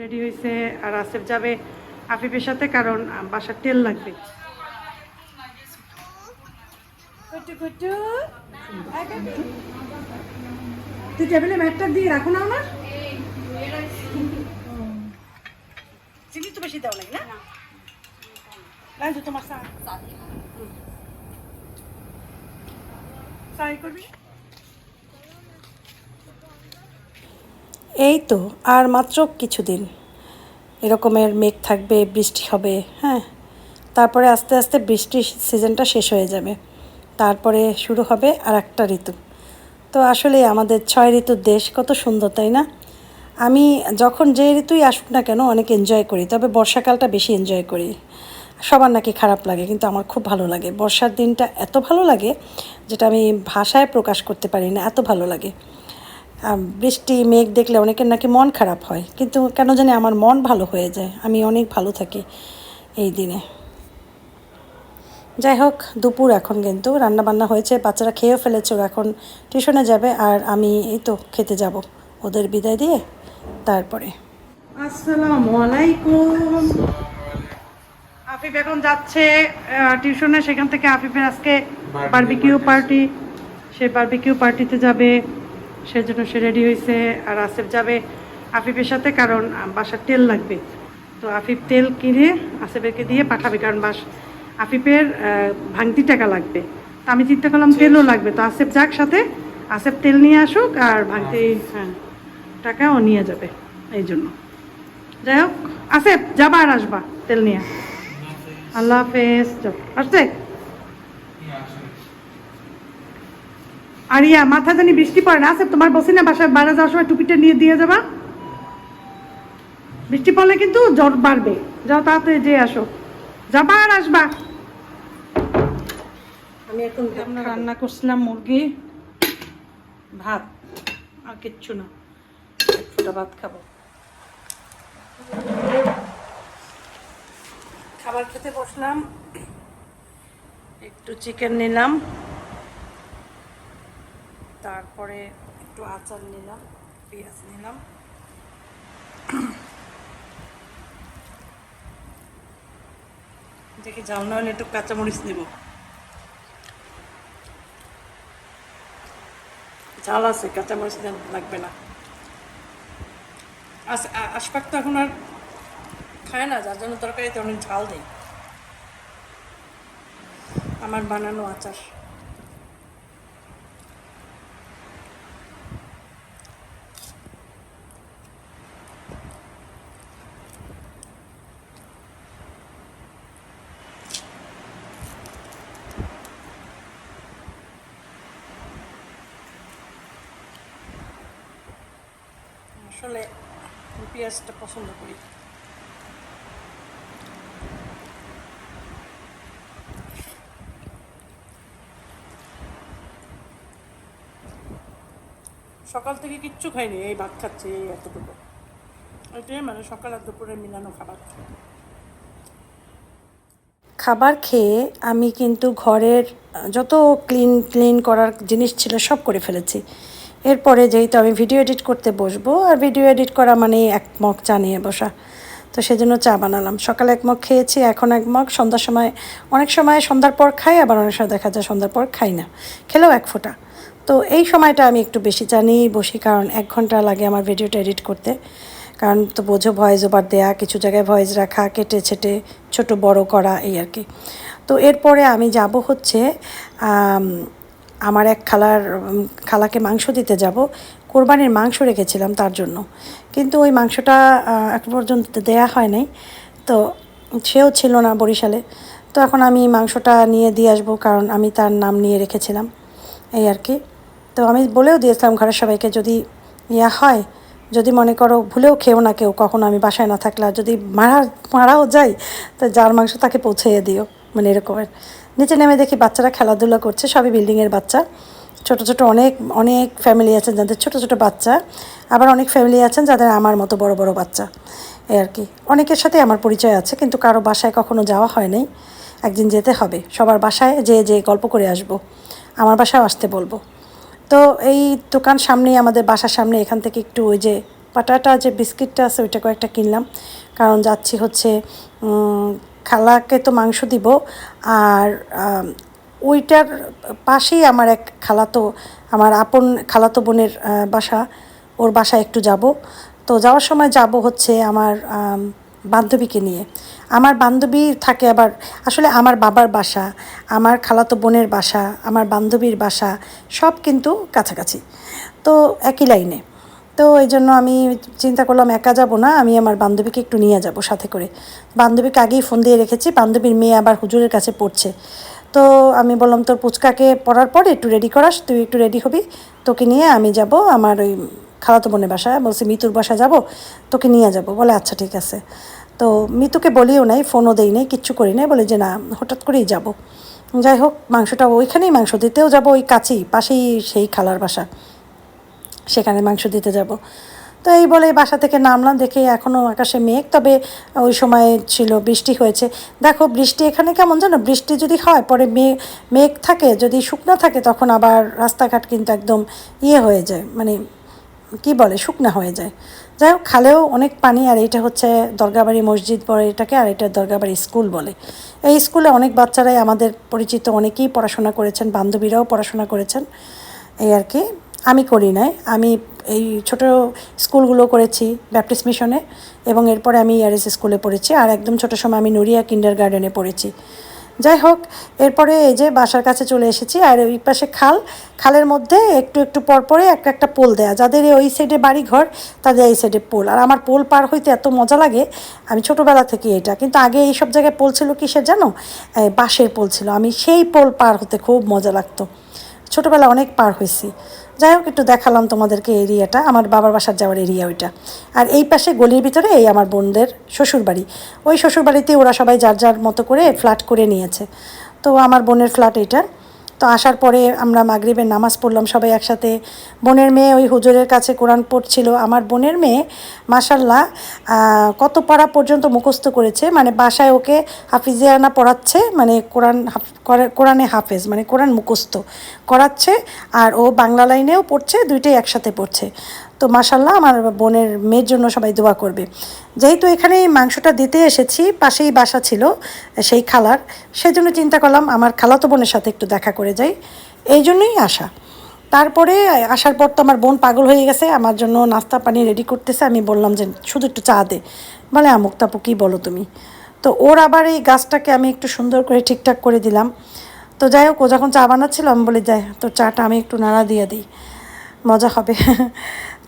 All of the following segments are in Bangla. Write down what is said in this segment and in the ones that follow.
রেডি হয়েছে আর আসেফ যাবে আফিফের সাথে কারণ বাসার তেল লাগবে। তুই টেবিলে ম্যাটটা দিয়ে রাখো না আমার। চিনি তো বেশি দাও নাকি না? তোমার চাই করবি? এই তো, আর মাত্র কিছুদিন। এরকমের মেঘ থাকবে, বৃষ্টি হবে হ্যাঁ। তারপরে আস্তে আস্তে বৃষ্টির সিজনটা শেষ হয়ে যাবে। তারপরে শুরু হবে আর একটা ঋতু। তো আসলে আমাদের ছয় ঋতুর দেশ কত সুন্দর, তাই না? আমি যখন যে ঋতুই আসুক না কেন অনেক এনজয় করি, তবে বর্ষাকালটা বেশি এনজয় করি। সবার নাকি খারাপ লাগে, কিন্তু আমার খুব ভালো লাগে। বর্ষার দিনটা এত ভালো লাগে, যেটা আমি ভাষায় প্রকাশ করতে পারি না, এত ভালো লাগে। বৃষ্টি মেঘ দেখলে অনেকের নাকি মন খারাপ হয়। কিন্তু কেন জানি আমার মন ভালো হয়ে যায়। আমি অনেক ভালো থাকি এই দিনে। যাই হোক দুপুর এখন কিন্তু। রান্না বান্না হয়েছে বাচ্চারা খেয়েও ফেলেছে ওরা এখন টিউশনে যাবে আর আমি এই তো খেতে যাব। ওদের বিদায় দিয়ে তারপরে। আসসালামু আলাইকুম। আফিফ এখন যাচ্ছে টিউশনে। সেখান থেকে আফিফের আজকে বারবিকিউ পার্টি সে বারবিকিউ পার্টিতে যাবে। সেজন্য সে রেডি হয়েছে আর আসিফ যাবে আফিফের সাথে কারণ বাসার তেল লাগবে। তো আফিফ তেল কিনে আসিফেরকে দিয়ে পাঠাবে কারণ বাস আফিফের ভাঙতি টাকা লাগবে। তো আমি চিন্তা করলাম তেলও লাগবে। তো আসিফ যাক সাথে আসিফ তেল নিয়ে আসুক আর ভাঙতি হ্যাঁ টাকা ও নিয়ে যাবে এই জন্য। যাই হোক আসে যাবা আর আসবা তেল নিয়ে। আল্লাহ হাফেজ। যাও। আর ইয়া মাথা জানি বৃষ্টি পড়ে না? আসে তোমার বসি না বাসায়? বাইরে যাওয়ার সময় টুপিটা নিয়ে দিয়ে যাবা? বৃষ্টি পড়লে কিন্তু জ্বর বাড়বে। যাও তাড়াতাড়ি যে আসো। যাবা আর আসবা। আমি এখন আমরা রান্না করছিলাম মুরগি ভাত আর কিচ্ছু না। এক ফোঁটা ভাত খাব। খাবার খেতে বসলাম। একটু চিকেন নিলাম। তারপরে একটু আচার নিলাম, পেঁয়াজ নিলাম। দেখি জাল না হলে একটু কাঁচামরিচ নেব। ঝাল আছে, কাঁচামরিচ লাগবে না। আশপাক তো এখন আর খায় না, যার জন্য তরকারিতে অনেক ঝাল দেয় আমার বানানো আচার। আসলে পেঁয়াজটা পছন্দ করি। সকাল থেকে কিচ্ছু খাইনি, এই ভাত খাচ্ছি, এই এতটুকু। এটাই মানে সকাল আর দুপুরে মিলানো খাবার। খাবার খেয়ে আমি কিন্তু ঘরের যত ক্লিন ক্লিন করার জিনিস ছিল সব করে ফেলেছি। এরপরে যেহেতু আমি ভিডিও এডিট করতে বসবো, আর ভিডিও এডিট করা মানে এক মগ চা নিয়ে বসা। তো সেজন্য চা বানালাম। সকালে এক মগ খেয়েছি, এখন এক মগ। সন্ধ্যার সময়, অনেক সময় সন্ধ্যার পর খাই, আবার অনেক সময় দেখা যায় সন্ধ্যার পর খাই না। খেলেও এক ফোঁটা। তো এই সময়টা আমি একটু বেশি চা নিয়েই বসি, কারণ এক ঘণ্টা লাগে আমার ভিডিওটা এডিট করতে। কারণ তো বোঝো ভয়েস ওভার দেয়া, কিছু জায়গায় ভয়েস রাখা, কেটে ছেটে, ছোট বড় করা, এই আর কি। তো এরপরে আমি যাব হচ্ছে আমার এক খালার খালাকে মাংস দিতে যাব। কোরবানির মাংস রেখেছিলাম তার জন্য। কিন্তু ওই মাংসটা এখন পর্যন্ত দেয়া হয় নাই। তো সেও ছিল না বরিশালে। তো এখন আমি মাংসটা নিয়ে দিয়ে আসব কারণ আমি তার নাম নিয়ে রেখেছিলাম। এই আর কি। তো আমি বলেও দিয়েছিলাম ঘরের সবাইকে, যদি ইয়া হয়, যদি মনে করো ভুলেও খেও না কেউ, কখনো আমি বাসায় না থাকলে যদি মারা, মারাও যাই, তো যার মাংস তাকে পৌঁছেয়ে দিও। মানে এরকমের। নিচে নেমে দেখি বাচ্চারা খেলাধুলা করছে, সবই বিল্ডিংয়ের বাচ্চা। ছোট ছোট অনেক অনেক ফ্যামিলি আছেন যাদের ছোট ছোট বাচ্চা, আবার অনেক ফ্যামিলি আছেন যাদের আমার মতো বড় বড় বাচ্চা। এই আর কি। অনেকের সাথে আমার পরিচয় আছে, কিন্তু কারও বাসায় কখনো যাওয়া হয় নাই। একদিন যেতে হবে, সবার বাসায় যে যে গল্প করে আসব, আমার বাসায় আসতে বলব। তো এই দোকান সামনেই, আমাদের বাসার সামনে, এখান থেকে একটু ওই যে পাটাটা, যে বিস্কিটটা আছে, ওইটা কয়েকটা কিনলাম। কারণ যাচ্ছি হচ্ছে খালাকে তো মাংস দিব, আর ওইটার পাশেই আমার এক খালাতো, আমার আপন খালাতো বোনের বাসা, ওর বাসায় একটু যাব। তো যাওয়ার সময় যাব হচ্ছে আমার বান্ধবীকে নিয়ে। আমার বান্ধবী থাকে আবার, আসলে আমার বাবার বাসা, আমার খালাতো বোনের বাসা, আমার বান্ধবীর বাসা, সব কিন্তু কাছাকাছি। তো একই লাইনে। তো এই জন্য আমি চিন্তা করলাম একা যাব না, আমি আমার বান্ধবীকে একটু নিয়ে যাব সাথে করে। বান্ধবীকে আগেই ফোন দিয়ে রেখেছি, বান্ধবীর মেয়ে আবার হুজুরের কাছে পড়ছে। তো আমি বললাম, তোর পুচকাকে পড়ার পরে একটু রেডি করাস, তুই একটু রেডি হবি। তোকে নিয়ে আমি যাব আমার ওই খালাতো বোনের বাসায়। বলছি, মিতুর বাসা যাব? তোকে নিয়ে যাব? বলে আচ্ছা ঠিক আছে। তো মিতুকে বলিও নাই ফোনও দেই নাই কিচ্ছু করি নাই, বলে যে, না, হঠাৎ করেই যাব। যাই হোক, মাংসটা ওইখানেই মাংস দিতেও যাব, ওই কাছেই, পাশেই সেই খালার বাসা। সেখানে মাংস দিতে যাব। তো এই বলে বাসা থেকে নামলাম দেখে এখনও আকাশে মেঘ, তবে ওই সময় ছিল বৃষ্টি হয়েছে। দেখো, বৃষ্টি এখানে কেমন জানো? বৃষ্টি যদি হয়, পরে মেঘ মেঘ থাকে, যদি শুকনো থাকে, তখন আবার রাস্তাঘাট কিন্তু একদম ইয়ে হয়ে যায় মানে কি বলে, শুকনা হয়ে যায়। যাই হোক, খালেও অনেক পানি, আর এইটা হচ্ছে দরগাবাড়ি মসজিদ পরে এটাকে, আর এটা দরগাবাড়ি স্কুল বলে। এই স্কুলে অনেক বাচ্চারাই আমাদের পরিচিত, অনেকেই পড়াশোনা করেছেন, বান্ধবীরাও পড়াশোনা করেছেন, এই আর কি। আমি করি নাই। আমি এই ছোট স্কুলগুলো করেছি ব্যাপটিস্ট মিশনে এবং এরপরে আমি ইয়ারিস স্কুলে পড়েছি আর একদম ছোট সময় আমি নড়িয়া কিন্ডার গার্ডেনে পড়েছি। যাই হোক, এরপরে এই যে বাসার কাছে চলে এসেছি আর ওই পাশে খাল। খালের মধ্যে একটু একটু পর পরে একটা একটা পোল দেয়া। যাদের ওই সাইডে বাড়ি ঘর তাদের এই সাইডে পোল। আর আমার পোল পার হইতে এত মজা লাগে, আমি ছোটোবেলা থেকে এটা। কিন্তু আগে এই সব জায়গায় পোল ছিল কিসের জানো? বাঁশের পোল ছিল। আমি সেই পোল পার হতে খুব মজা লাগতো। ছোটোবেলা অনেক পার হয়েছি যাই হোক, একটু দেখালাম তোমাদেরকে এরিয়াটা, আমার বাবার বাসার যাওয়ার এরিয়া ওইটা। আর এই পাশে গলির ভিতরে এই আমার বোনদের শ্বশুরবাড়ি। ওই শ্বশুরবাড়িতে ওরা সবাই যার যার মতো করে ফ্ল্যাট করে নিয়েছে। তো আমার বোনের ফ্ল্যাট এইটা। তো আসার পরে আমরা মাগরিবের নামাজ পড়লাম সবাই একসাথে। বোনের মেয়ে ওই হুজুরের কাছে কোরআন পড়ছিল। আমার বোনের মেয়ে মাসাল্লাহ কত পড়া পর্যন্ত মুখস্থ করেছে। মানে বাসায় ওকে হাফিজিয়ানা পড়াচ্ছে মানে কোরআন কোরআনে হাফেজ মানে কোরআন মুখস্থ করাচ্ছে। আর ও বাংলা লাইনেও পড়ছে, দুইটাই একসাথে পড়ছে। তো মাসাল্লাহ আমার বোনের মেয়ের জন্য সবাই দোয়া করবে। যেহেতু এখানে মাংসটা দিতে এসেছি, পাশেই বাসা ছিল সেই খালার সেই জন্য চিন্তা করলাম আমার খালাতো বোনের সাথে একটু দেখা করে যাই। এই জন্যই আসা। তারপরে আসার পর তো আমার বোন পাগল হয়ে গেছে, আমার জন্য নাস্তা পানি রেডি করতেছে, আমি বললাম যে শুধু একটু চা দে। বলে, আমুক তাপু কী বলো তুমি? তো ওর আবার এই গাছটাকে আমি একটু সুন্দর করে ঠিকঠাক করে দিলাম। তো যাই হোক, ও যখন চা বানাচ্ছিল, আমি বলি, যাই তো চাটা আমি একটু নাড়া দিয়ে দিই। মজা হবে।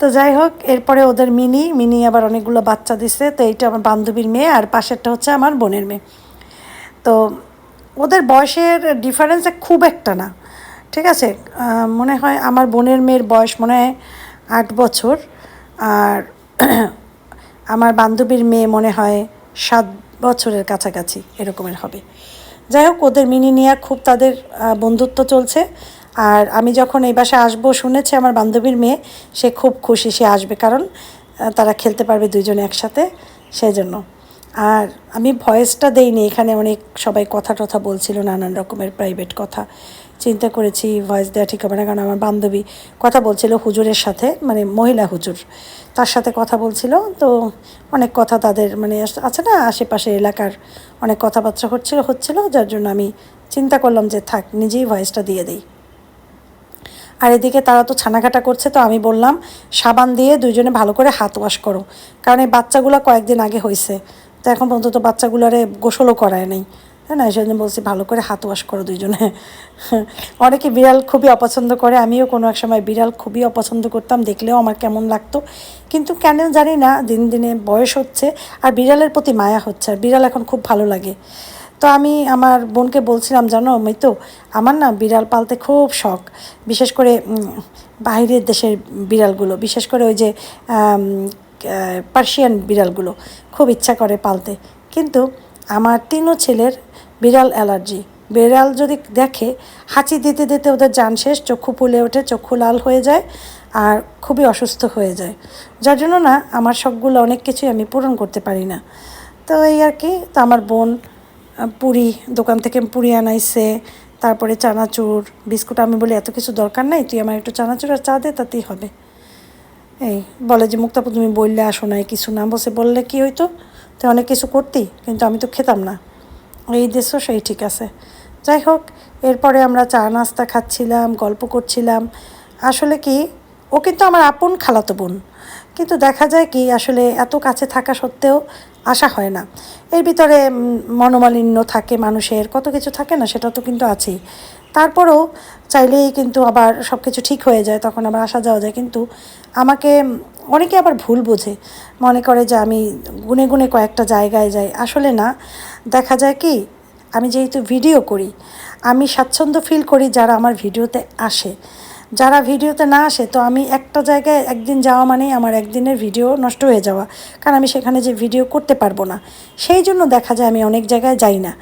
তো যাই হোক, এরপরে ওদের মিনি মিনি আবার অনেকগুলো বাচ্চা দিছে, তো এইটা আমার বান্ধবীর মেয়ে, আর পাশেরটা হচ্ছে আমার বোনের মেয়ে। তো ওদের বয়সের ডিফারেন্স খুব একটা না, ঠিক আছে? মনে হয় আমার বোনের মেয়ের বয়স মনে হয় আট বছর, আর আমার বান্ধবীর মেয়ে মনে হয় সাত বছরের কাছাকাছি, এরকমের হবে। যাই হোক, ওদের মিনি নিয়ে খুব তাদের বন্ধুত্ব চলছে। আর আমি যখন এই বাসায় আসব শুনেছে আমার বান্ধবীর মেয়ে, সে খুব খুশি সে আসবে কারণ তারা খেলতে পারবে দুইজনে একসাথে সেই জন্য আর আমি ভয়েসটা দেইনি, এখানে অনেক সবাই কথা টথা বলছিল, নানান রকমের প্রাইভেট কথা। চিন্তা করেছি ভয়েস দেওয়া ঠিক হবে না, কারণ আমার বান্ধবী কথা বলছিল হুজুরের সাথে মানে মহিলা হুজুর। তার সাথে কথা বলছিল, তো অনেক কথা তাদের মানে আছে না আশেপাশে এলাকার অনেক কথাবার্তা হচ্ছিল হচ্ছিল, যার জন্য আমি চিন্তা করলাম যে থাক, নিজেই ভয়েসটা দিয়ে দিই। আর এদিকে তারা তো ছানাঘাটা করছে, তো আমি বললাম, সাবান দিয়ে দুইজনে ভালো করে হাত ওয়াশ করো। কারণ এই বাচ্চাগুলো কয়েকদিন আগে হয়েছে। তো এখন পর্যন্ত তো বাচ্চাগুলোরে গোসলও করায় নাই। তাই না? সেই জন্য বলছি ভালো করে হাত ওয়াশ করো দুইজনে। অনেকে বিড়াল খুবই অপছন্দ করে, আমিও কোনো এক সময় বিড়াল খুবই অপছন্দ করতাম, দেখলেও আমার কেমন লাগতো। কিন্তু কেন জানি না, দিন দিনে বয়স হচ্ছে আর বিড়ালের প্রতি মায়া হচ্ছে। আর বিড়াল এখন খুব ভালো লাগে। তো আমি আমার বোনকে বলছিলাম, জানো তো আমার না বিড়াল পালতে খুব শখ। বিশেষ করে বাইরের দেশের বিড়ালগুলো, বিশেষ করে ওই যে পার্সিয়ান বিড়ালগুলো, খুব ইচ্ছা করে পালতে। কিন্তু আমার তিনও ছেলের বিড়াল অ্যালার্জি। বিড়াল যদি দেখে, হাঁচি দিতে দিতে ওদের যান শেষ, চক্ষু ফুলে ওঠে, চক্ষু লাল হয়ে যায় আর খুবই অসুস্থ হয়ে যায়। যার জন্য না, আমার শখগুলো অনেক কিছুই আমি পূরণ করতে পারি না। তো এই আর কি, তো আমার বোন পুরি, দোকান থেকে পুরি আনাইছে, তারপরে চানাচুর, বিস্কুট, আমি বলি, এত কিছু দরকার নাই, তুই আমার একটু চানাচুর আর চা দে তাতেই হবে। এই বলে যে, মুক্তাপু, তুমি বললে আসো না কিছু না। বসে বললে কি হইতো? তুই অনেক কিছু করতি, কিন্তু আমি তো খেতাম না। এই দেশও সেই ঠিক আছে। যাই হোক, এরপরে আমরা চা নাস্তা খাচ্ছিলাম, গল্প করছিলাম। আসলে কি, ও কিন্তু আমার আপন খালাতো বোন। কিন্তু দেখা যায় কি, আসলে এত কাছে থাকা সত্ত্বেও আশা হয় না। এর ভিতরে মনোমালিন্য থাকে মানুষের, কত কিছু থাকে না সেটা তো কিন্তু আছেই। তারপরেও চাইলেই কিন্তু আবার সব কিছু ঠিক হয়ে যায়, তখন আবার আসা যাওয়া যায়। কিন্তু আমাকে অনেকে আবার ভুল বোঝে। মনে করে যে আমি গুনে গুনে কয়েকটা জায়গায় যাই। আসলে না, দেখা যায় কি, আমি যেহেতু ভিডিও করি, আমি স্বাচ্ছন্দ্য ফিল করি যারা আমার ভিডিওতে আসে। যারা ভিডিওতে না আসে, তো আমি একটা জায়গায় একদিন যাওয়া মানেই আমার একদিনের ভিডিও নষ্ট হয়ে যাওয়া। কারণ আমি সেখানে যে ভিডিও করতে পারব না, সেই জন্য দেখা যায় আমি অনেক জায়গায় যাই না।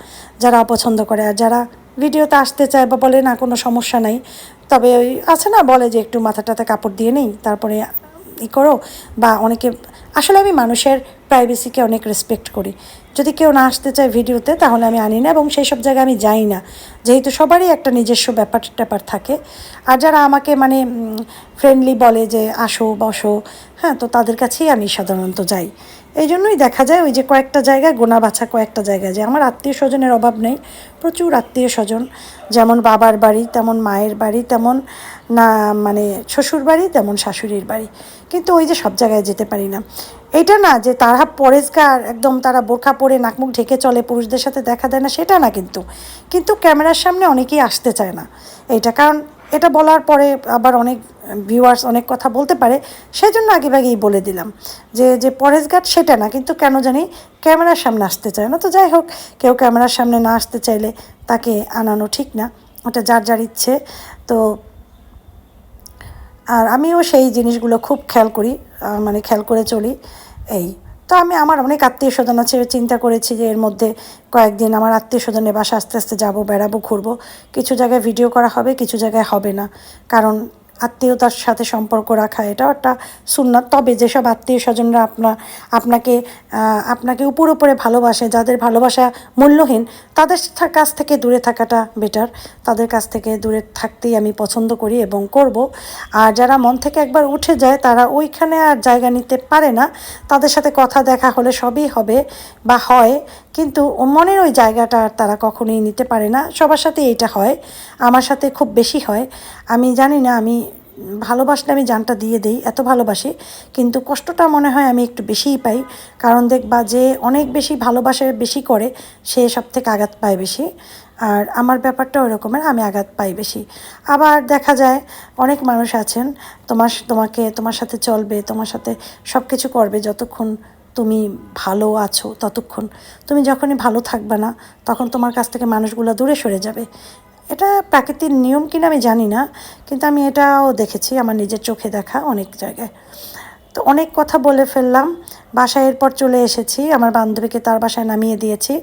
যারা অপছন্দ করে আর যারা ভিডিওতে আসতে চায় বা বলে, না, কোনো সমস্যা নাই। তবে ওই আছে না, বলে যে একটু মাথাটাতে কাপড় দিয়ে নেই, তারপরে ই করো। বা অনেকে, আসলে আমি মানুষের প্রাইভেসিকে অনেক রেসপেক্ট করি। যদি কেউ না আসতে চায় ভিডিওতে তাহলে আমি আনি না এবং সেই সব জায়গায় আমি যাই না। যেহেতু সবারই একটা নিজস্ব ব্যাপার ট্যাপার থাকে। আর যারা আমাকে মানে ফ্রেন্ডলি বলে যে আসো, বসো হ্যাঁ তো তাদের কাছেই আমি সাধারণত যাই। এই জন্যই দেখা যায় ওই যে কয়েকটা জায়গায় গোনা বাছা কয়েকটা জায়গায় যে আমার আত্মীয় স্বজনের অভাব নেই, প্রচুর আত্মীয় স্বজন। যেমন বাবার বাড়ি, তেমন মায়ের বাড়ি, তেমন না মানে শ্বশুর বাড়ি, তেমন শাশুড়ির বাড়ি। কিন্তু ওই যে সব জায়গায় যেতে পারি না। এইটা না যে তারা পরেজগার, একদম তারা বোরখা পরে নাকমুখ ঢেকে চলে, পুরুষদের সাথে দেখা দেয় না, সেটা না কিন্তু। কিন্তু ক্যামেরার সামনে অনেকেই আসতে চায় না। এইটা কারণ, এটা বলার পরে আবার অনেক ভিউয়ার্স অনেক কথা বলতে পারে সেই জন্য আগেভাগেই বলে দিলাম যে যে পরেশঘাট সেটা না, কিন্তু কেন জানি ক্যামেরার সামনে আসতে চায় না। তো যাই হোক, কেউ ক্যামেরার সামনে না আসতে চাইলে তাকে আনানো ঠিক না, ওটা যার যার ইচ্ছে। তো আর আমিও সেই জিনিসগুলো খুব খেয়াল করি মানে খেয়াল করে চলি এই। তো আমি, আমার অনেক আত্মীয় স্বজন আছে, চিন্তা করেছি যে এর মধ্যে কয়েকদিন আমার আত্মীয় স্বজনের বাসা আস্তে আস্তে যাব, বেড়াবো, ঘুরবো। কিছু জায়গায় ভিডিও করা হবে, কিছু জায়গায় হবে না। কারণ আত্মীয়তার সাথে সম্পর্ক রাখা, এটাও একটা সুন্নাত। তবে যেসব আত্মীয় স্বজনরা আপনার আপনাকে আপনাকে উপর উপরে ভালোবাসে, যাদের ভালোবাসা মূল্যহীন, তাদের কাছ থেকে দূরে থাকাটা বেটার তাদের কাছ থেকে দূরে থাকতেই আমি পছন্দ করি এবং করব। আর যারা মন থেকে একবার উঠে যায়, তারা ওইখানে আর জায়গা নিতে পারে না। তাদের সাথে কথা দেখা হলে সবই হবে বা হয়। কিন্তু মনের ওই জায়গাটা আর তারা কখনোই নিতে পারে না। সবার সাথে এইটা হয়, আমার সাথে খুব বেশি হয়। আমি জানি না, আমি ভালোবাসলে আমি জানটা দিয়ে দেই, এত ভালোবাসি, কিন্তু কষ্টটা মনে হয় আমি একটু বেশিই পাই। কারণ দেখবা যে অনেক বেশি ভালোবাসে, বেশি করে, সে সব থেকে আঘাত পায় বেশি। আর আমার ব্যাপারটা ওই রকমের আমি আঘাত পাই বেশি। আবার দেখা যায়, অনেক মানুষ আছেন তোমার তোমাকে, তোমার সাথে চলবে, তোমার সাথে সব কিছু করবে, যতক্ষণ তুমি ভালো আছো ততক্ষণ। তুমি যখনই ভালো থাকবে না, তখন তোমার কাছ থেকে মানুষগুলো দূরে সরে যাবে। এটা প্রাকৃতিক নিয়ম কিনা আমি জানি না, কিন্তু আমি এটাও দেখেছি, আমার নিজের চোখে দেখা অনেক জায়গায়। তো অনেক কথা বলে ফেললাম। বাসায় এরপর চলে এসেছি। আমার বান্ধবীকে তার বাসায় নামিয়ে দিয়েছি।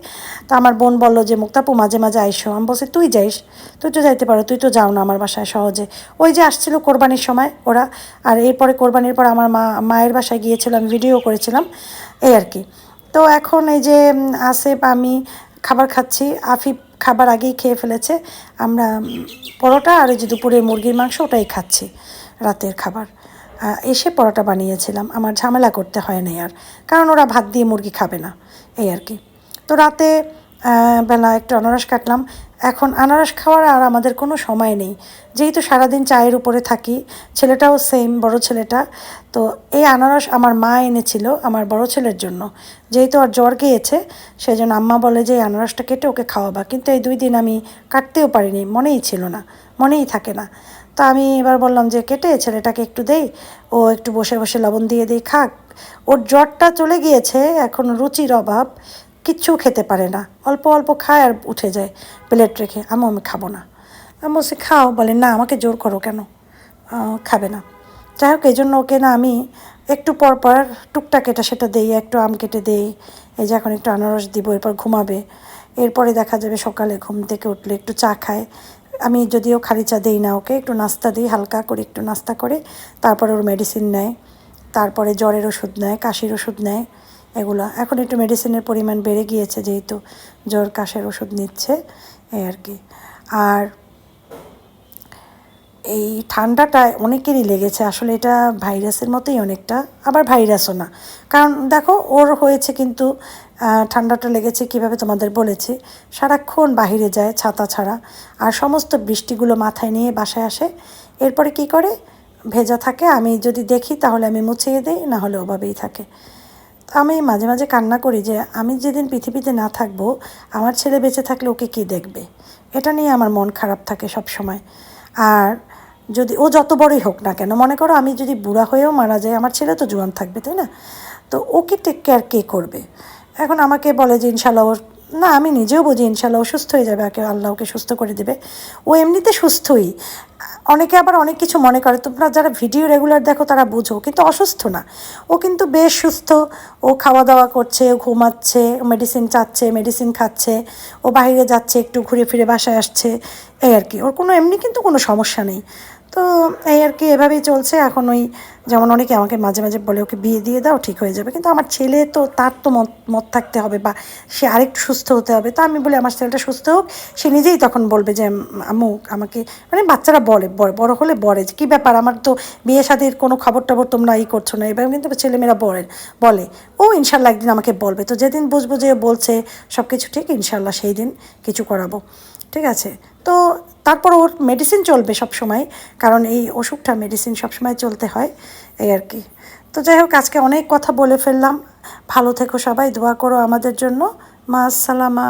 তো আমার বোন বলল যে, মুক্তাপু, মাঝে মাঝে আইসো। আমি বলছি, তুই যাইস? তুই তো যাইতে পারো, তুই তো যাও না আমার বাসায় সহজে। ওই যে আসছিল কোরবানির সময় ওরা। আর এরপরে কোরবানির পর আমার মা, মায়ের বাসায় গিয়েছিল, আমি ভিডিও করেছিলাম। এই আর কি। তো এখন এই যে আসিফ, আমি খাবার খাচ্ছি। আফিফ খাবার আগেই খেয়ে ফেলেছে। আমরা পরোটা আর ওই যে দুপুরের মুরগির মাংস, ওটাই খাচ্ছি রাতের খাবার। এসে পরোটা বানিয়েছিলাম। আমার ঝামেলা করতে হয় না আর। কারণ ওরা ভাত দিয়ে মুরগি খাবে না। এই আর কি। তো রাতে বেলা একটু আনারস কাটলাম। এখন আনারস খাওয়ার আর আমাদের কোনো সময় নেই। যেহেতু সারাদিন চায়ের উপরে থাকি, ছেলেটাও সেম বড় ছেলেটা। তো এই আনারস আমার মা এনেছিল আমার বড় ছেলের জন্য। যেহেতু আর জ্বর গিয়েছে সেই জন্য আম্মা বলে যে, এই আনারসটা কেটে ওকে খাওয়াবা। কিন্তু এই দুই দিন আমি কাটতেও পারিনি। মনেই ছিল না। মনেই থাকে না। তো আমি এবার বললাম যে, কেটে ছেলেটাকে একটু দেই। ও একটু বসে বসে লবণ দিয়ে দিই খাক। ওর জ্বরটা চলে গিয়েছে, এখন রুচির অভাব, কিচ্ছু খেতে পারে না। অল্প অল্প খায় আর উঠে যায় প্লেট রেখে। আমি আমি খাব না। আমি বলছি, খাও। বলে, না, আমাকে জোর করো কেন? খাবে না। যাই হোক এই জন্য ওকে না আমি একটু পর পর টুকটাক এটা সেটা দেই, একটু আম কেটে দেই। এই যে, এখন একটু আনারস দিব, এরপর ঘুমাবে। এরপরে দেখা যাবে সকালে ঘুম থেকে উঠলে একটু চা খায়। আমি যদিও খালি চা দিই না ওকে, একটু নাস্তা দিই, হালকা করে একটু নাস্তা করে, তারপরে ওর মেডিসিন নেয়, তারপরে জ্বরের ওষুধ নেয়, কাশির ওষুধ নেয়, এগুলো। এখন একটু মেডিসিনের পরিমাণ বেড়ে গিয়েছে যেহেতু জ্বর, কাশের ওষুধ নিচ্ছে, এই আর কি। আর এই ঠান্ডাটা অনেকেরই লেগেছে, আসলে এটা ভাইরাসের মতোই অনেকটা, আবার ভাইরাসও না। কারণ দেখো, ওর হয়েছে কিন্তু ঠান্ডাটা লেগেছে কীভাবে তোমাদের বলেছি। সারাক্ষণ বাহিরে যায় ছাতা ছাড়া। আর সমস্ত বৃষ্টিগুলো মাথায় নিয়ে বাসায় আসে। এরপরে কি করে? ভেজা থাকে। আমি যদি দেখি তাহলে আমি মুছিয়ে দিই, না হলে ওভাবেই থাকে। আমি মাঝে মাঝে কান্না করি যে, আমি যেদিন পৃথিবীতে না থাকব, আমার ছেলে বেঁচে থাকলে ওকে কী দেখবে? এটা নিয়ে আমার মন খারাপ থাকে সব সময় আর যদি ও যত বড়ই হোক না কেন, মনে করো আমি যদি বুড়া হয়েও মারা যাই, আমার ছেলে তো জোয়ান থাকবে, তাই না? তো ওকে টেক কেয়ার কে করবে? এখন আমাকে বলে যে ইনশাল্লাহ না, আমি নিজেও বুঝি ইনশাল্লাহ সুস্থ হয়ে যাবে, আগে আল্লাহ ওকে সুস্থ করে দেবে। ও এমনিতে সুস্থই। অনেকে আবার অনেক কিছু মনে করে। তোমরা যারা ভিডিও রেগুলার দেখো, তারা বুঝো। কিন্তু অসুস্থ না। ও কিন্তু বেশ সুস্থ। ও খাওয়া দাওয়া করছে, ও ঘুমাচ্ছে মেডিসিন চাচ্ছে মেডিসিন খাচ্ছে। ও বাইরে যাচ্ছে, একটু ঘুরে ফিরে বাসায় আসছে। এই আর কি। ওর কোনো এমনি কিন্তু কোনো সমস্যা নেই। তো এই আর কি এভাবেই চলছে। এখন ওই যেমন অনেকে আমাকে মাঝে মাঝে বলে ওকে বিয়ে দিয়ে দাও ঠিক হয়ে যাবে। কিন্তু আমার ছেলে তো তার তো মত মত থাকতে হবে বা সে আরেকটু সুস্থ হতে হবে। তা আমি বলি আমার ছেলেটা সুস্থ হোক। সে নিজেই তখন বলবে যে "উম, আম্মু আমাকে মানে বাচ্চারা বলে বড় হলে বলে যে কী ব্যাপার? আমার তো বিয়ে শাদির কোনো খবর টবর তোমরা ই করছ না। এবার কিন্তু ছেলেমেয়েরা বলেন বলে ও ইনশাল্লাহ একদিন আমাকে বলবে। তো যেদিন বুঝব যে বলছে সব কিছু ঠিক ইনশাল্লাহ সেই দিন কিছু করাবো। ঠিক আছে? তো তারপর ওর মেডিসিন চলবে সব সময় কারণ এই অসুখটা মেডিসিন সবসময় চলতে হয়, এই আর কি। তো যাই হোক, আজকে অনেক কথা বলে ফেললাম। ভালো থেকো সবাই, দোয়া করো আমাদের জন্য। মা, আসসালামা।